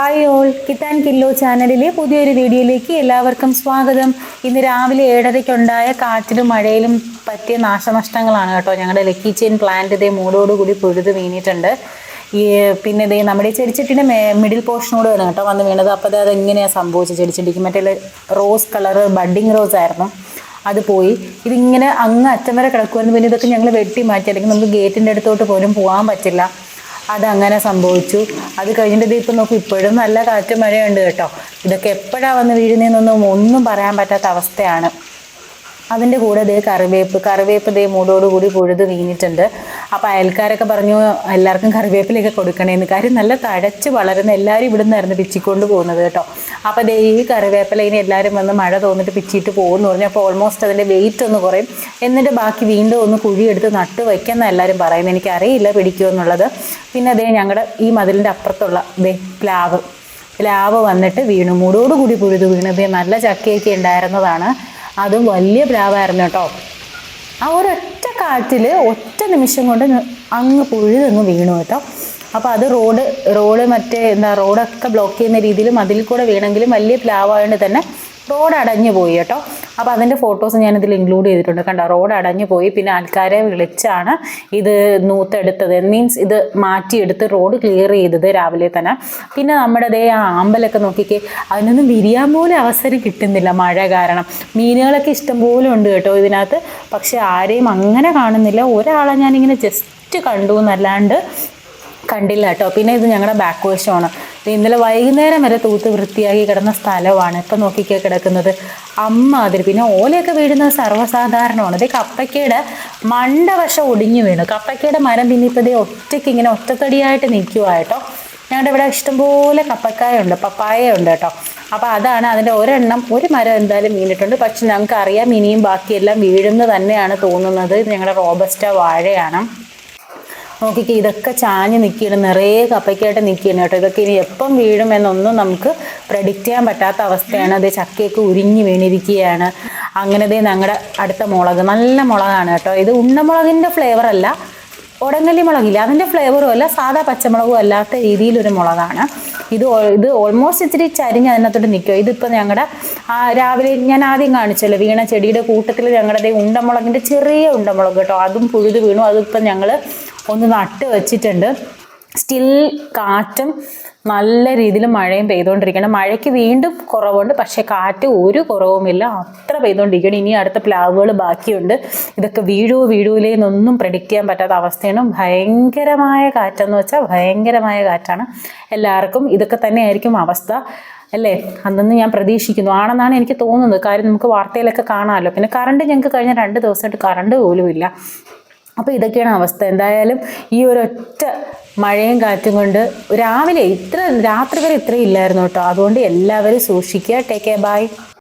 Hi all കിത്താൻ kilo ചാനലിലെ പുതിയൊരു വീഡിയോയിലേക്ക് എല്ലാവർക്കും സ്വാഗതം. ഇന്ന് രാവിലെ ഏഴരയ്ക്കുണ്ടായ കാറ്റിലും മഴയിലും പറ്റിയ നാശനഷ്ടങ്ങളാണ് കേട്ടോ ഞങ്ങളുടെ ലക്കി ചെയിൻ പ്ലാന്റ് ഇതേ മൂടോടുകൂടി പൊഴുത് വീണിട്ടുണ്ട്. ഈ പിന്നെ ഇതേ നമ്മുടെ ചെടിച്ചട്ടിന്റെ മിഡിൽ പോർഷനോട് വേണം കേട്ടോ വന്ന് വീണത്. അപ്പോൾ അത് എങ്ങനെയാണ് സംഭവിച്ചത്? ചെടിച്ചട്ടിക്ക് മറ്റേ റോസ് കളറ് ബഡ്ഡിങ് റോസ് ആയിരുന്നു. അത് പോയി. ഇതിങ്ങനെ അങ്ങ് അറ്റം വരെ കിടക്കുമായിരുന്നു പിന്നെ ഇതൊക്കെ ഞങ്ങൾ വെട്ടി മാറ്റി. അല്ലെങ്കിൽ നമുക്ക് ഗേറ്റിന്റെ അടുത്തോട്ട് പോലും പോകാൻ പറ്റില്ല. അതങ്ങനെ സംഭവിച്ചു. അത് കഴിഞ്ഞിട്ട് ഇപ്പം നോക്കും ഇപ്പോഴും നല്ല കാറ്റും മഴയുണ്ട് കേട്ടോ. ഇതൊക്കെ എപ്പോഴാണ് വന്ന് വീഴുന്നതെന്നൊന്നും ഒന്നും പറയാൻ പറ്റാത്ത അവസ്ഥയാണ്. അതിന്റെ കൂടെ ദേ കറിവേപ്പ് കറിവേപ്പ് ദേ മൂടോടുകൂടി പുഴുത് വീണിട്ടുണ്ട്. അപ്പോൾ അയൽക്കാരൊക്കെ പറഞ്ഞു എല്ലാവർക്കും കറിവേപ്പിലൊക്കെ കൊടുക്കണേന്ന്. കാര്യം നല്ല തഴച്ച് വളരുന്ന എല്ലാവരും ഇവിടെ നിന്നായിരുന്നു പിച്ചിക്കൊണ്ട് പോകുന്നത് കേട്ടോ. അപ്പോൾ ദേ ഈ കറിവേപ്പില ഇനി എല്ലാവരും വന്ന് മഴ തോന്നിട്ട് പിച്ചിട്ട് പോകുമെന്ന് പറഞ്ഞു. അപ്പോൾ ഓൾമോസ്റ്റ് അതിന്റെ വെയിറ്റ് ഒന്ന് കുറയും. എന്നിട്ട് ബാക്കി വീണ്ടും ഒന്ന് കുഴിയെടുത്ത് നട്ട് വയ്ക്കുന്ന എല്ലാവരും പറയുന്നത്. എനിക്കറിയില്ല പിടിക്കുമോ എന്നുള്ളത്. പിന്നെ അതേ ഞങ്ങളുടെ ഈ മതിലിന്റെ അപ്പുറത്തുള്ള ദേ പ്ലാവ്. പ്ലാവ് വന്നിട്ട് വീണു. മൂടോടുകൂടി പുഴുതു വീണത് നല്ല ചക്കയൊക്കെ ഉണ്ടായിരുന്നതാണ്. അതും വലിയ പ്രാവായിരുന്നു കേട്ടോ. ആ ഒരൊറ്റ കാറ്റിൽ ഒറ്റ നിമിഷം കൊണ്ട് അങ്ങ് പുഴുതങ്ങ് വീണു കേട്ടോ. അപ്പോൾ അത് റോഡ് റോഡ് മറ്റേ എന്താ റോഡൊക്കെ ബ്ലോക്ക് ചെയ്യുന്ന രീതിയിലും അതിൽ കൂടെ വീണെങ്കിലും വലിയ പ്ലാവായതുകൊണ്ട് തന്നെ റോഡ് അടഞ്ഞു പോയി കേട്ടോ. അപ്പോൾ അതിന്റെ ഫോട്ടോസ് ഞാനിതിൽ ഇൻക്ലൂഡ് ചെയ്തിട്ടുണ്ട്. കണ്ടോ റോഡ് അടഞ്ഞു പോയി. പിന്നെ ആൾക്കാരെ വിളിച്ചാണ് ഇത് നൂത്തെടുത്തത്. മീൻസ് ഇത് മാറ്റിയെടുത്ത് റോഡ് ക്ലിയർ ചെയ്തത് രാവിലെ തന്നെ. പിന്നെ നമ്മുടെ ദേ ആ അമ്പലമൊക്കെ നോക്കിക്കേ അതിനൊന്നും വിരിയാൻ പോലും അവസരം കിട്ടുന്നില്ല മഴ കാരണം. മീനുകളൊക്കെ ഇഷ്ടംപോലെ ഉണ്ട് കേട്ടോ ഇതിനകത്ത്. പക്ഷെ ആരെയും അങ്ങനെ കാണുന്നില്ല. ഒരാളെ ഞാനിങ്ങനെ ജസ്റ്റ് കണ്ടു എന്നല്ലാണ്ട് കണ്ടില്ല കേട്ടോ. പിന്നെ ഇത് ഞങ്ങളുടെ ബാക്ക് വശമാണ് ഇന്നലെ വൈകുന്നേരം വരെ തൂത്ത് വൃത്തിയാക്കി കിടന്ന സ്ഥലമാണ്. ഇപ്പം നോക്കിക്കേ കിടക്കുന്നത് അമ്മാതിരി. പിന്നെ ഓലയൊക്കെ വീഴുന്നത് സർവസാധാരണമാണ്. ഇത് കപ്പയ്ക്കയുടെ മണ്ടവശം ഒടിഞ്ഞു വീണു. കപ്പയ്ക്കയുടെ മരം പിന്നെ ഇപ്പം ഇതേ ഒറ്റയ്ക്ക് ഇങ്ങനെ ഒറ്റത്തടിയായിട്ട് നിൽക്കുക കേട്ടോ. ഞങ്ങളുടെ ഇവിടെ ഇഷ്ടംപോലെ കപ്പക്കായ ഉണ്ട് പപ്പായ ഉണ്ട് കേട്ടോ. അപ്പോൾ അതാണ് അതിന്റെ ഒരെണ്ണം. ഒരു മരം എന്തായാലും വീണിട്ടുണ്ട്. പക്ഷെ ഞങ്ങൾക്ക് അറിയാം ഇനിയും ബാക്കിയെല്ലാം വീഴുന്നു തന്നെയാണ് തോന്നുന്നത്. ഞങ്ങളുടെ റോബസ്റ്റ വാഴയാണ്. നോക്കിക്കേ ഇതൊക്കെ ചാഞ്ഞ് നിൽക്കുകയാണ് നിറയെ കപ്പയ്ക്കായിട്ട് നിൽക്കുകയാണ് കേട്ടോ. ഇതൊക്കെ ഇനി എപ്പം വീഴുമെന്നൊന്നും നമുക്ക് പ്രഡിക്റ്റ് ചെയ്യാൻ പറ്റാത്ത അവസ്ഥയാണ്. അത് ചക്കയൊക്കെ ഉരിഞ്ഞു വീണിരിക്കുകയാണ് അങ്ങനെ ദേ ഞങ്ങളുടെ അടുത്ത മുളക് നല്ല മുളകാണ് കേട്ടോ. ഇത് ഉണ്ണമുളകിന്റെ ഫ്ലേവർ അല്ല ഉടങ്ങല്ലി മുളകില്ല. അതിന്റെ ഫ്ലേവറും അല്ല സാധാ പച്ചമുളകും അല്ലാത്ത രീതിയിലൊരു മുളകാണ്. ഇത് ഇത് ഓൾമോസ്റ്റ് ഇച്ചിരി ചരിഞ്ഞ് അതിനകത്തോട്ട് നിൽക്കുക ഇതിപ്പോൾ ഞങ്ങളുടെ രാവിലെ ഞാൻ ആദ്യം കാണിച്ചല്ലോ വീണ ചെടിയുടെ കൂട്ടത്തിൽ ഞങ്ങളുടെ ഉണ്ടമുളകിന്റെ ചെറിയ ഉണ്ടമുളക് കേട്ടോ. അതും പുഴുത് വീണു. അതിപ്പം ഞങ്ങൾ ഒന്ന് നട്ട് വെച്ചിട്ടുണ്ട്. സ്റ്റിൽ കാറ്റും നല്ല രീതിയിൽ മഴയും പെയ്തുകൊണ്ടിരിക്കണം മഴയ്ക്ക് വീണ്ടും കുറവുണ്ട്. പക്ഷേ കാറ്റ് ഒരു കുറവുമില്ല. അത്ര പെയ്തുകൊണ്ടിരിക്കണം ഇനി അടുത്ത പ്ലാവുകൾ ബാക്കിയുണ്ട്. ഇതൊക്കെ വീഴുവോ വീഴൂലേ എന്നൊന്നും പ്രഡിക്റ്റ് ചെയ്യാൻ പറ്റാത്ത അവസ്ഥയാണ്. ഭയങ്കരമായ കാറ്റെന്ന് വെച്ചാൽ ഭയങ്കരമായ കാറ്റാണ്. എല്ലാവർക്കും ഇതൊക്കെ തന്നെ ആയിരിക്കും അവസ്ഥ അല്ലേ? അന്നെന്ന് ഞാൻ പ്രതീക്ഷിക്കുന്നു. ആണെന്നാണ് എനിക്ക് തോന്നുന്നത്. കാര്യം നമുക്ക് വാർത്തയിലൊക്കെ കാണാമല്ലോ. പിന്നെ കറണ്ട് ഞങ്ങൾക്ക് കഴിഞ്ഞ രണ്ട് ദിവസമായിട്ട് കറണ്ട് പോലും ഇല്ല അപ്പോൾ ഇതൊക്കെയാണ് അവസ്ഥ. എന്തായാലും ഈ ഒരൊറ്റ മഴയും കാറ്റും കൊണ്ട് രാവിലെ ഇത്ര രാത്രി വരെ ഇത്രയും ഇല്ലായിരുന്നു കേട്ടോ. അതുകൊണ്ട് എല്ലാവരും സൂക്ഷിക്കുക. Take A by